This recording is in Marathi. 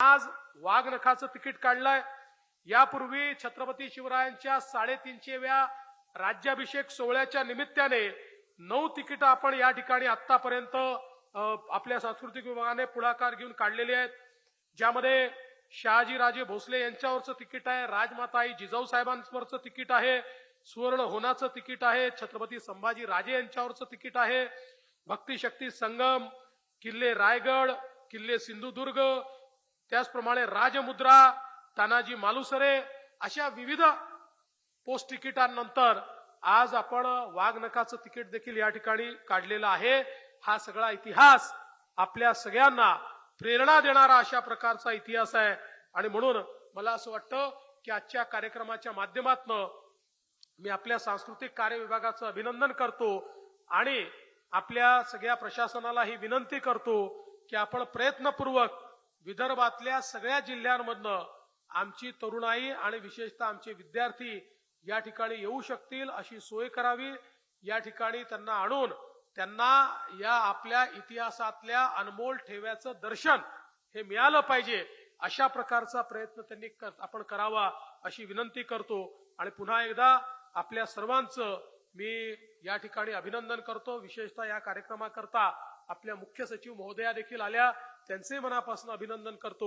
आज वाघनखाचं तिकीट काढलंय. यापूर्वी छत्रपती शिवरायांच्या साडेतीनशेव्या राज्याभिषेक सोहळ्याच्या निमित्ताने नऊ तिकीट आपण या ठिकाणी आतापर्यंत आपल्या सांस्कृतिक विभागाने पुढाकार घेऊन काढलेले आहेत. ज्यामध्ये शहाजीराजे भोसले यांच्यावरचं तिकीट आहे राजमाताई जिजाऊ साहेबांवरचं तिकीट आहे सुवर्ण होनाचं तिकीट आहे छत्रपती संभाजी राजे यांच्यावरचं तिकीट आहे भक्तिशक्ती संगम किल्ले रायगड किल्ले सिंधुदुर्ग त्याचप्रमाणे राजमुद्रा तानाजी मालुसरे अशा विविध पोस्ट तिकिटांनंतर आज आपण वाघनखाचं तिकीट देखील या ठिकाणी काढलेलं आहे. हा सगळा इतिहास आपल्या सगळ्यांना प्रेरणा देणारा अशा प्रकारचा इतिहास आहे. आणि म्हणून मला असं वाटतं की आजच्या कार्यक्रमाच्या माध्यमातनं मी आपल्या सांस्कृतिक कार्य विभागाचं अभिनंदन करतो आणि आपल्या सगळ्या प्रशासनाला ही विनंती करतो की आपण प्रयत्नपूर्वक विदर्भातल्या सगळ्या जिल्ह्यांमधनं आमची तरुणाई आणि विशेषतः आमचे विद्यार्थी या ठिकाणी येऊ शकतील अशी सोय करावी. या ठिकाणी त्यांना आणून त्यांना या आपल्या इतिहासातल्या अनमोल ठेव्याचं दर्शन हे मिळालं पाहिजे अशा प्रकारचा प्रयत्न त्यांनी कर- आपण करावा अशी विनंती करतो. आणि पुन्हा एकदा आपल्या सर्वांचं मी या ठिकाणी अभिनंदन करतो. विशेषतः या कार्यक्रमाकरता आपल्या मुख्य सचिव महोदया देखील आल्या. त्यांचे मनापासून अभिनंदन करतो.